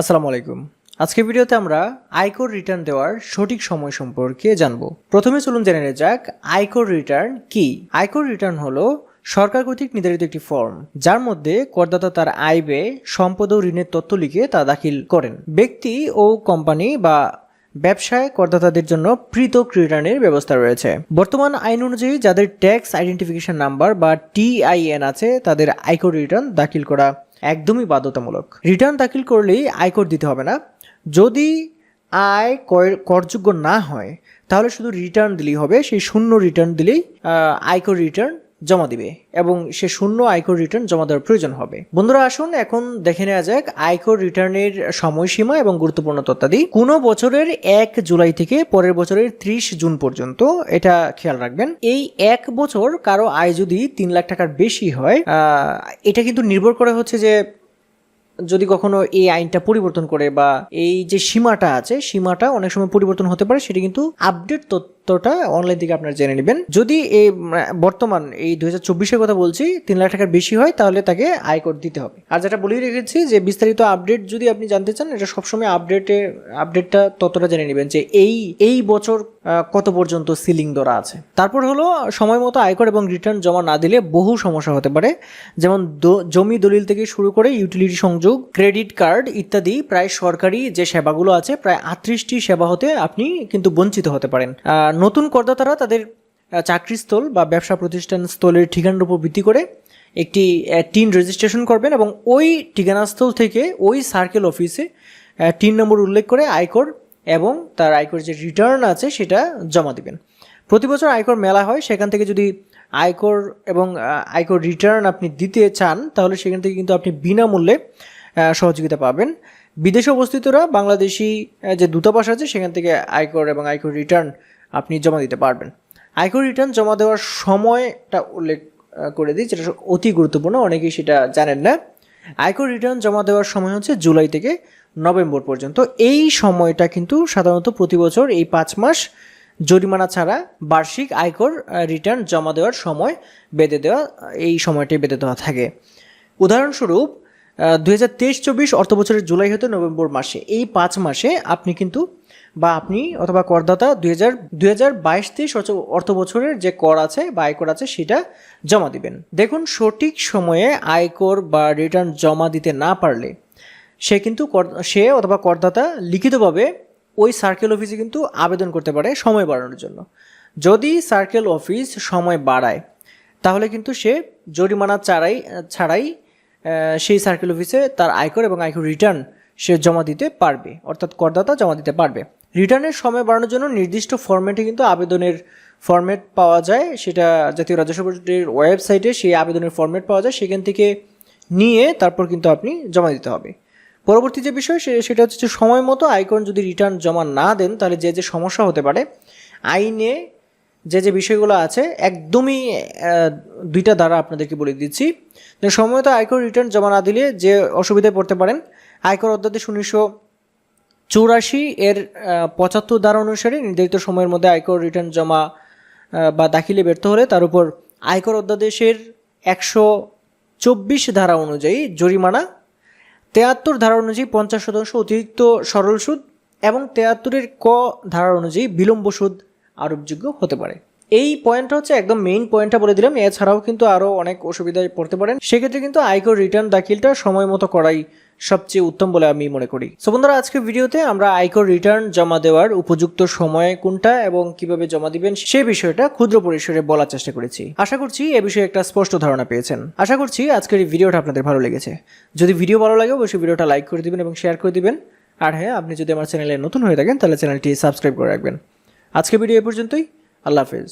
আসসালামু আলাইকুম। আজকে ভিডিওতে আমরা আয়কর রিটার্ন দেওয়ার সঠিক সময় সম্পর্কে জানব। প্রথমে চলুন জেনে নেওয়া যাক, আয়কর রিটার্ন কি? আয়কর রিটার্ন হলো সরকার কর্তৃক নির্ধারিত একটি ফর্ম যার মধ্যে করদাতা তার আয় ব্যয় সম্পদ ও ঋণের তথ্য লিখে তা দাখিল করেন। ব্যক্তি ও কোম্পানি বা ব্যবসায় করদাতাদের জন্য পৃথক রিটার্নের ব্যবস্থা রয়েছে। বর্তমান আইন অনুযায়ী যাদের ট্যাক্স আইডেন্টিফিকেশন নাম্বার বা টিআইএন আছে, তাদের আয়কর রিটার্ন দাখিল করা একদমই বাধ্যতামূলক। রিটার্ন দাখিল করলেই আয়কর দিতে হবে না। যদি আয় কর- করযোগ্য না হয়, তাহলে শুধু রিটার্ন দিলেই হবে, সেই শূন্য রিটার্ন দিলেই আয়কর রিটার্ন জমা দিবে এবং সে শূন্য আয়কর রিটার্ন জমা দেওয়ার প্রয়োজন হবে। বন্ধুরা, আসুন এখন দেখে নেওয়া যাক আয়কর রিটার্নের সময়সীমা এবং গুরুত্বপূর্ণ তথ্যাদি। কোনো বছরের এক জুলাই থেকে পরের বছরের ত্রিশ জুন পর্যন্ত, এটা খেয়াল রাখবেন, এই এক বছর কারও আয় যদি তিন লাখ টাকার বেশি হয় এটা কিন্তু নির্ভর করে হচ্ছে যে যদি কখনো এই আইনটা পরিবর্তন করে বা এই যে সীমাটা আছে, সীমাটা অনেক সময় পরিবর্তন হতে পারে, সেটা কিন্তু আপডেট তথ্যটা অনলাইন থেকে আপনারা জেনে নেবেন। যদি এই বর্তমান এই দুই হাজার কথা বলছি, তিন লাখ টাকার বেশি হয়, তাহলে তাকে আয়কর দিতে হবে। আর যেটা বলেই রেখেছি যে, বিস্তারিত আপডেট যদি আপনি জানতে চান, এটা সবসময় আপডেটে আপডেটটা ততটা জেনে নেবেন যে, এই এই বছর কত পর্যন্ত সিলিং ধরা আছে। তারপর হলো, সময় মতো আয়কর এবং রিটার্ন জমা না দিলে বহু সমস্যা হতে পারে। যেমন দ- জমি দলিল থেকে শুরু করে ইউটিলিটি সংযোগ ক্রেডিট কার্ড ইত্যাদি, প্রায় সরকারি যে সেবাগুলো আছে, প্রায় আটত্রিশটি সেবা হতে আপনি কিন্তু বঞ্চিত হতে পারেন। নতুন করদাতারা তাদের চাকরিস্থল বা ব্যবসা প্রতিষ্ঠান স্থলের ঠিকানার উপর ভিত্তি করে একটি টিন রেজিস্ট্রেশন করবেন এবং ওই ঠিকানাস্থল থেকে ওই সার্কেল অফিসে টিন নম্বর উল্লেখ করে আয়কর এবং তার আয়কর যে রিটার্ন আছে সেটা জমা দিবেন। প্রতি বছর আয়কর মেলা হয়, সেখান থেকে যদি আয়কর এবং আয়কর রিটার্ন আপনি দিতে চান, তাহলে সেখান থেকে কিন্তু আপনি বিনামূল্যে সহযোগিতা পাবেন। বিদেশে অবস্থিতরা বাংলাদেশি যে দূতাবাস আছে, সেখান থেকে আয়কর এবং আয়কর রিটার্ন আপনি জমা দিতে পারবেন। আয়কর রিটার্ন জমা দেওয়ার সময়টা উল্লেখ করে দিই, যেটা অতি গুরুত্বপূর্ণ, অনেকেই সেটা জানেন না। আয়কর রিটার্ন জমা দেওয়ার সময় হচ্ছে জুলাই থেকে নভেম্বর পর্যন্ত। এই সময়টা কিন্তু সাধারণত প্রতি বছর এই পাঁচ মাস জরিমানা ছাড়া বার্ষিক আয়কর রিটার্ন জমা দেওয়ার সময় বেঁধে দেওয়া, এই সময়টি বেঁধে দেওয়া থাকে। উদাহরণস্বরূপ দুই হাজার তেইশ, চব্বিশ অর্থ জুলাই হতে নভেম্বর মাসে। এই পাঁচ মাসে আপনি কিন্তু বা আপনি অথবা করদাতা দুই হাজার দুই হাজার বাইশ তেইশ যে কর আছে বা আয়কর আছে সেটা জমা দিবেন। দেখুন, সঠিক সময়ে আয়কর বা রিটার্ন জমা দিতে না পারলে সে কিন্তু সে অথবা করদাতা লিখিতভাবে ওই সার্কেল অফিসে কিন্তু আবেদন করতে পারে সময় বাড়ানোর জন্য। যদি সার্কেল অফিস সময় বাড়ায়, তাহলে কিন্তু সে জরিমানা ছাড়াই ছাড়াই সেই সার্কেল অফিসে তার আয়কর এবং আয়কর রিটার্ন সে জমা দিতে পারবে। অর্থাৎ করদাতা জমা দিতে পারবে। রিটার্নের সময় বাড়ানোর জন্য নির্দিষ্ট ফরম্যাটে কিন্তু আবেদনের ফরম্যাট পাওয়া যায়। সেটা জাতীয় রাজস্ব বোর্ডের ওয়েবসাইটে সেই আবেদনের ফরম্যাট পাওয়া যায়। সেখান থেকে নিয়ে তারপর কিন্তু আপনি জমা দিতে হবে। পরবর্তী যে বিষয়, সে- সেটা হচ্ছে সময় মতো আয়কর যদি রিটার্ন জমা না দেন, তাহলে যে যে সমস্যা হতে পারে, আইনে যে যে বিষয়গুলো আছে, একদমই দুইটা দ্বারা আপনাদেরকে বলে দিচ্ছি। যে সময়মতো আয়কর রিটার্ন জমা না দিলে যে অসুবিধায় পড়তে পারেন, আয়কর অধ্যাদেশ উনিশশো চৌরাশি এর পঁচাত্তর ধারা অনুসারে নির্ধারিত সময়ের মধ্যে আয়কর রিটার্ন জমা বা দাখিলে ব্যর্থ হলে তার উপর আয়কর অধ্যাদেশের একশো চব্বিশ ধারা অনুযায়ী জরিমানা, তেয়াত্তর ধারা অনুযায়ী পঞ্চাশ শতাংশ অতিরিক্ত সরল সুদ এবং তেয়াত্তরের ক ধারা অনুযায়ী বিলম্ব সুদ আরোপযোগ্য হতে পারে। এই পয়েন্টটা হচ্ছে একদম মেইন পয়েন্টটা বলে দিলাম। এছাড়াও কিন্তু আরও অনেক অসুবিধায় পড়তে পারেন। সেক্ষেত্রে কিন্তু আয়কর রিটার্ন দাখিলটা সময় মতো করাই সবচেয়ে উত্তম বলে আমি মনে করি। সো বন্ধুরা, আজকের ভিডিওতে আমরা আয়কর রিটার্ন জমা দেওয়ার উপযুক্ত সময় কোনটা এবং কীভাবে জমা দিবেন সে বিষয়টা ক্ষুদ্র পরিসরে বলার চেষ্টা করেছি। আশা করছি এ বিষয়ে একটা স্পষ্ট ধারণা পেয়েছেন। আশা করছি আজকের এই ভিডিওটা আপনাদের ভালো লেগেছে। যদি ভিডিও ভালো লাগে, অবশ্যই ভিডিওটা লাইক করে দিবেন এবং শেয়ার করে দিবেন। আর হ্যাঁ আপনি যদি আমার চ্যানেলে নতুন হয়ে থাকেন, তাহলে চ্যানেলটি সাবস্ক্রাইব করে রাখবেন। আজকের ভিডিও এ পর্যন্তই। আল্লাহ হাফেজ।